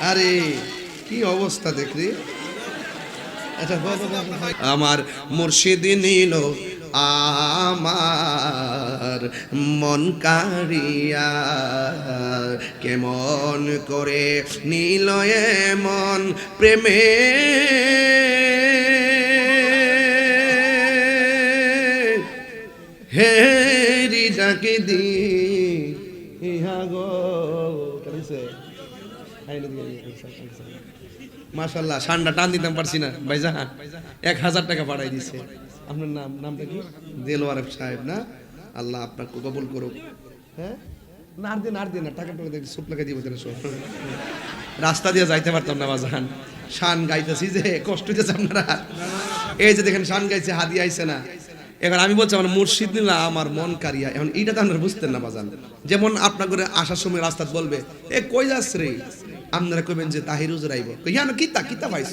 আরে, কি অবস্থা দেখলি? আচ্ছা। আমার মুর্শিদ নিল আমার মন কারিয়া কেমন করে নিল মন প্রেমে? হেরি ডাকে দি মাশাল্লাহ ঠান্ডা টান দিতাম পারছি না। ভাইজান এক হাজার টাকা পাঠাই দিছে। আপনার নাম, নামটা কি? দেলোয়ার সাহেব, না? আল্লাহ আপনার কবুল করুক। হ্যাঁ? না দিন আর দিন না, টাকা টাকা দেখি সুপ লাগাই দিব সব রাস্তা দিয়ে যাইতে পারতাম না, বাজান। শান গাইতেছি যে, কষ্ট হইতেছে আপনারা। এই যে দেখেন, শান গাইছে, হাদি আইছে না। এখন আমি বলছি, আমার মুর্শিদ নিলা আমার মন কারিয়া। এখন এইটা তো আপনারা বুঝতেন না, বাজান। যেমন আপনার করে আসার সময় রাস্তা বলবে, এ কই যাস রে? আপনারা কইবেন যে তাহির উজুর আইব কইয়া না কিতা কিতা পাইছ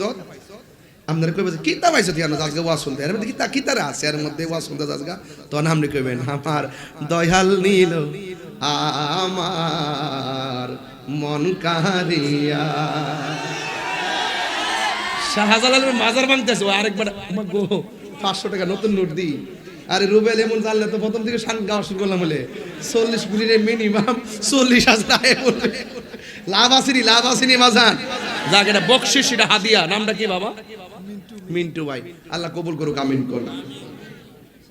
আপনারা কইবেন যে কিতা পাইছ তুই না আজকে ওয়াজ শুনতে এর মধ্যে কিতা কিতারে আছে এর মধ্যে ওয়াজ শুনতে আজকে তখন আপনি কইবেন আমার দয়াল নীল আমার মন কারিয়া শাহজালালের মাজার ভাঙতেছে আরেকবার গো পাঁচশো টাকা নতুন নোট দিই। আরে রুবেল, এমন জানলে তো প্রথম থেকে শান গাওয়া শুরু করলাম বলে। চল্লিশ কুড়ির মিনিমাম চল্লিশ হাজার আয় বলবে। লাভ আসেনি লাভ আসেনি মাজান। যাক এটা বকশিস এটা হাদিয়া। নামটা কি বাবা? মিন্টু ভাই। আল্লাহ কবুল করুক আমিন কর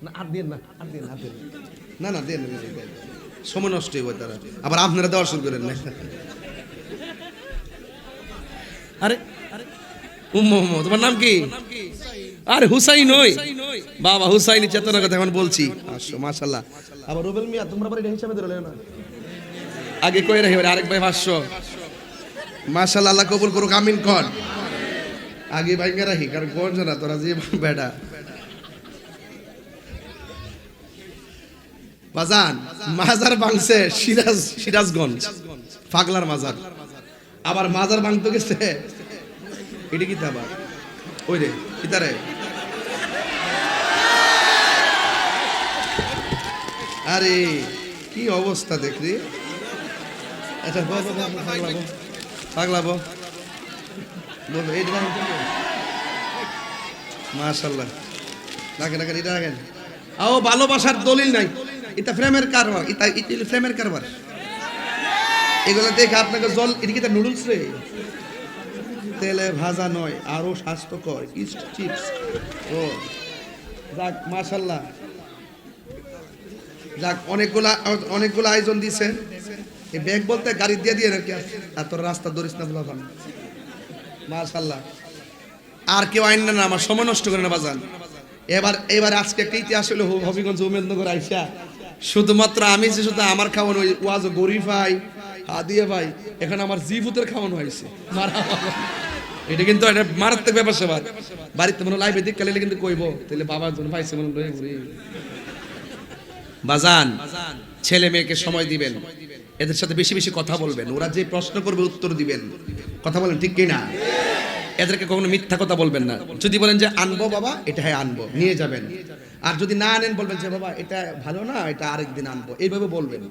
না আর দেন না আর দেন আর দেন। না না দেন। সময় নষ্ট হইব তারা। আবার আপনারা দেওয়া শুরু করেন না। আরে উম্মু উম্মু, তোমার নাম কি? আরে হুসাইন ওই। বাবা হুসাইনি চেতনার কথা এখন বলছি। আসো মাশাল্লাহ আবার রুবেল মিয়া তোমরা আবার এটা হিসাবে ধরে না। আগে কই রাখি আরেক ভাই পাঁচশো। মাশাল্লাহ আল্লাহ কবুল করুক, আমিন কর আগে ভাইঙ্গা রাখি, কারণ কোন জানা, তোরা যে বেটা। বাজান মাজার বাংছে সিরাজ, সিরাজগঞ্জ পাগলার মাজার। আবার মাজার ভাঙতে গেছে, এটা কি আবার ওই রে কিতারে আরে, কি অবস্থা দেখলি আচ্ছা বাবা বাবা পাগলাবো পাগলাবো বলো এই দিলাম মাশাল্লাহ রাখেন রাখেন, এটা রাখেন। আও, ভালোবাসার দলিল নাই। এটা ফ্রেমের কারবার, এটা এটা ফ্রেমের কারবার। এগুলো দেখে আপনাকে জল, এটা কি নুডলস রে? তেলে ভাজা নয়, আরও স্বাস্থ্যকর। ইস্ট চিপস ও, যাক মাশাল্লাহ যাক, অনেকগুলা, অনেকগুলো আয়োজন দিছে। এই ব্যাগ বলতে গাড়ি দিয়ে দিয়ে নাকি আর তোর রাস্তা ধরিস না বলা ভালো মাশাল্লাহ আর কেউ আইন না আমার সময় নষ্ট করে না বাজান। এবার এবার আজকে একটা ইতিহাস হলো হবিগঞ্জ উমেদনগর আইসা। শুধুমাত্র আমি যে শুধু আমার খাওয়ানো ওই ওয়াজ গরিব ভাই, হাদিয়ে ভাই, এখানে আমার জিভুতের খাওয়ানো হয়েছে। এটা কিন্তু একটা মারাত্মক ব্যাপার সেবার বাড়িতে মনে লাইফে দিক কালে কিন্তু কইব তাহলে বাবার জন্য পাইছে মনে বাজান, ছেলে মেয়েকে সময় দিবেন। এদের সাথে বেশি বেশি কথা বলবেন। ওরা যে প্রশ্ন করবে, উত্তর দিবেন। কথা বলেন, ঠিক কিনা? এদেরকে কখনো মিথ্যা কথা বলবেন না। যদি বলেন যে, আনব বাবা, এটা হ্যাঁ আনব, নিয়ে যাবেন। আর যদি না আনেন, বলবেন যে, বাবা, এটা ভালো না, এটা আরেকদিন আনব। এইভাবে বলবেন।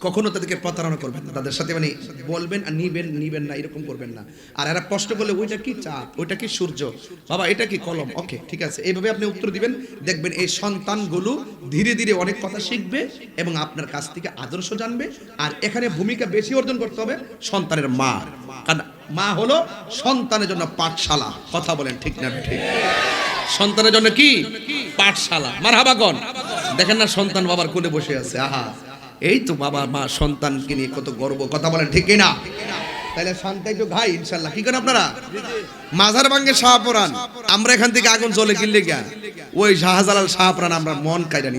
কখনো তাদেরকে প্রতারণা করবেন না। তাদের সাথে মানে বলবেন আর নিবেন নিবেন না, এরকম করবেন না। আর এরা প্রশ্ন করলে, ওইটা কি চাঁদ? ওইটা কি সূর্য? বাবা, এটা কি কলম? ওকে, ঠিক আছে। এইভাবে আপনি উত্তর দিবেন। দেখবেন এই সন্তানগুলো ধীরে ধীরে অনেক কথা শিখবে এবং আপনার কাছ থেকে আদর্শ জানবে। আর এখানে ভূমিকা বেশি অর্জন করতে হবে সন্তানের মা। কারণ মা হলো সন্তানের জন্য পাঠশালা। কথা বলেন ঠিক না ঠিক সন্তানের জন্য কি? পাঠশালা। মার হাবাগন দেখেন না সন্তান বাবার কোলে বসে আছে। আহা। এই তো বাবা মা সন্তানকে নিয়ে কত গর্ব, কথা বলেন ঠিক না তাহলে সন্তান তো ভাই ইনশাল্লাহ। কি করেন আপনারা? মাজার ভাঙ্গে শাহপুরান আমরা এখান থেকে আগুন চলে কিনলে গিয়া, ওই শাহজালাল শাহপুরান আমরা মন কাইরা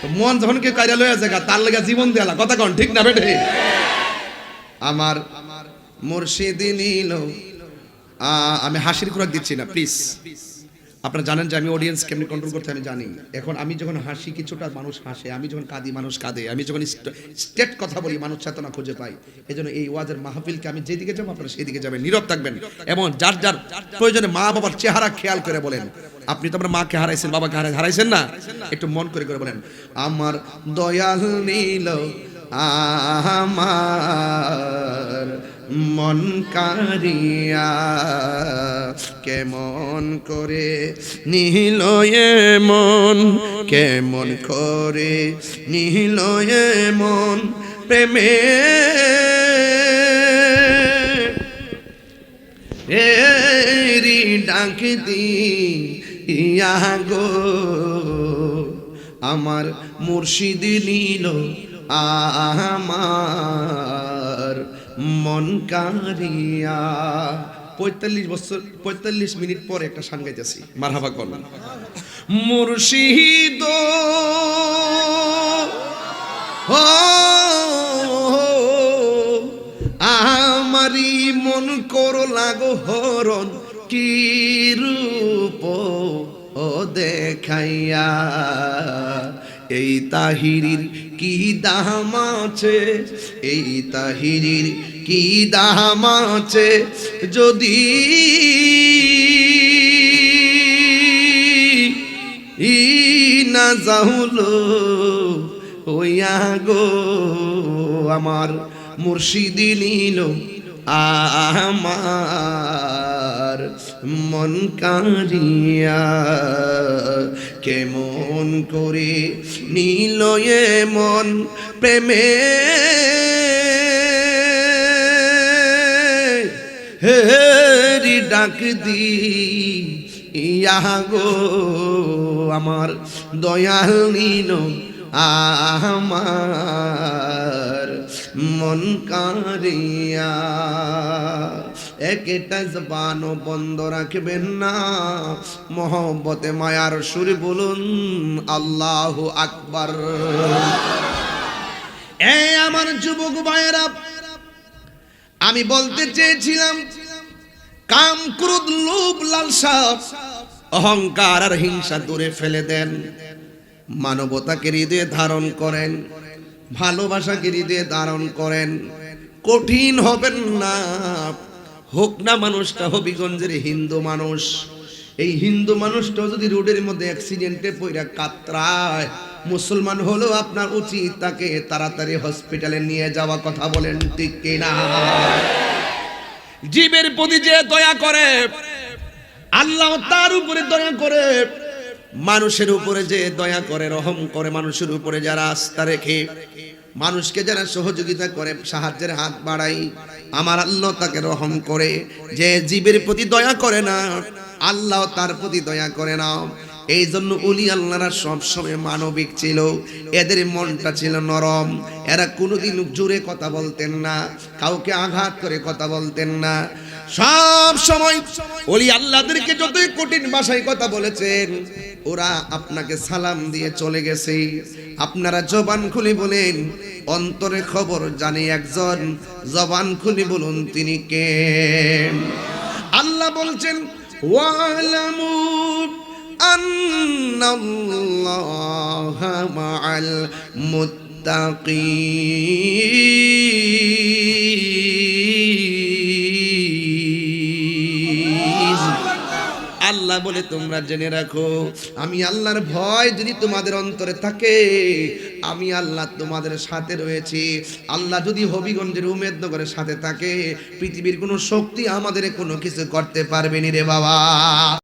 তো মন যখন কেউ কাইরা লয়ে আছে তার লেগে জীবন দেয়ালা কথা কন, ঠিক না বেটে আমার মুর্শিদ নিল। আমি হাসির খোরাক দিচ্ছি না প্লিজ আপনারা জানেন যে আমি অডিয়েন্স কেমনি কন্ট্রোল করতে আমি জানি। এখন আমি যখন হাসি, কিছুটা মানুষ হাসে, আমি যখন কাঁদি, মানুষ কাঁদে, আমি যখন স্টেট কথা বলি, মানুষ চেতনা খুঁজে পাই এই জন্য এই ওয়াজের মাহফিলকে আমি যেদিকে যাব, আপনারা সেদিকে যাবেন, নীরব থাকবেন। এবং যার যার প্রয়োজনে মা বাবার চেহারা খেয়াল করে বলেন। আপনি তো আপনার মাকে হারাইছেন, বাবাকে হারাই হারাইছেন না? একটু মন করে করে বলেন, আমার দয়াল নীল, আমার মন কারিয়া কেমন করে নিহিল মন, কেমন করে নিহিল মন প্রেমে। এরি ডাক দি ইয়া গো, আমার মুর্শিদ নীল আমার মন কারিয়া পঁয়তাল্লিশ বছর, পঁয়তাল্লিশ মিনিট পরে একটা সান গাইতেছি। মারহাবা করলাম মুর্শিদ। আমারি মন করো লাগো হরণ কি রূপ দেখাইয়া। এই তাহিরির কি দাম আছে এই তাহিরির কি দাম আছে যদি ই না যাহুলো ওইয়া গো, আমার মুর্শিদি নীল আমার মন কারিয়া কেমন করে নীল এ মন প্রেমে? হেরি ডাক দি ইয়া গো আমার দয়াল নীল আমার মন কারিয়া একটা জবানও বন্ধ রাখবেন না। মোহব্বতে, মায়ার সুর বলুন, আল্লাহ আকবার। এ আমার যুবক ভাইয়েরা, আমি বলতে চেয়েছিলাম, কাম ক্রোধ, লোভ, লালসা, অহংকার আর হিংসা দূরে ফেলে দেন। মানবতাকে হৃদয়ে ধারণ করেন, ভালোবাসাকে হৃদয়ে ধারণ করেন। কঠিন হবেন না। হোক না মানুষটা হবিগঞ্জের হিন্দু মানুষ। এই হিন্দু মানুষটা যদি রোডের মধ্যে অ্যাক্সিডেন্টে পইরা কাতরায়, মুসলমান হলেও আপনার উচিত তাকে তাড়াতাড়ি হসপিটালে নিয়ে যাওয়া কথা বলেন, ঠিক কিনা জীবের প্রতি যে দয়া করে, আল্লাহ তার উপরে দয়া করে, মানুষের উপরে যে দয়া করে, রহম করে মানুষের উপরে যারা আস্থা রেখে মানুষকে যারা সহযোগিতা করে, সাহায্যের হাত বাড়াই, আমার আল্লাহ তাকে রহম করে, যে জীবের প্রতি দয়া করে না, আল্লাহ তার প্রতি দয়া করে না। এই জন্য উলি আল্লাহরা সবসময় মানবিক ছিল, এদের মনটা ছিল নরম, এরা কোনোদিন জোরে কথা বলতেন না, কাউকে আঘাত করে কথা বলতেন না। সব সময় ওলি আল্লাহদেরকে যতই কঠিন ভাষায় কথা বলেছেন, ওরা আপনাকে সালাম দিয়ে চলে গেছে। আপনারা জবান খুলে বলেন, অন্তরে খবর জানে একজন, জবান খুলে বলুন তিনি কে? আল্লাহ বলছেন, ওয়ালামু আল্লাহ বলে তোমরা জেনে রাখো, আমি আল্লাহর ভয় যদি তোমাদের অন্তরে থাকে, আমি আল্লাহ তোমাদের সাথে রয়েছি। আল্লাহ যদি হবিগঞ্জের উমেদ উমেদনগরের সাথে থাকে, পৃথিবীর কোনো শক্তি আমাদের কোনো কিছু করতে পারবে নি রে বাবা।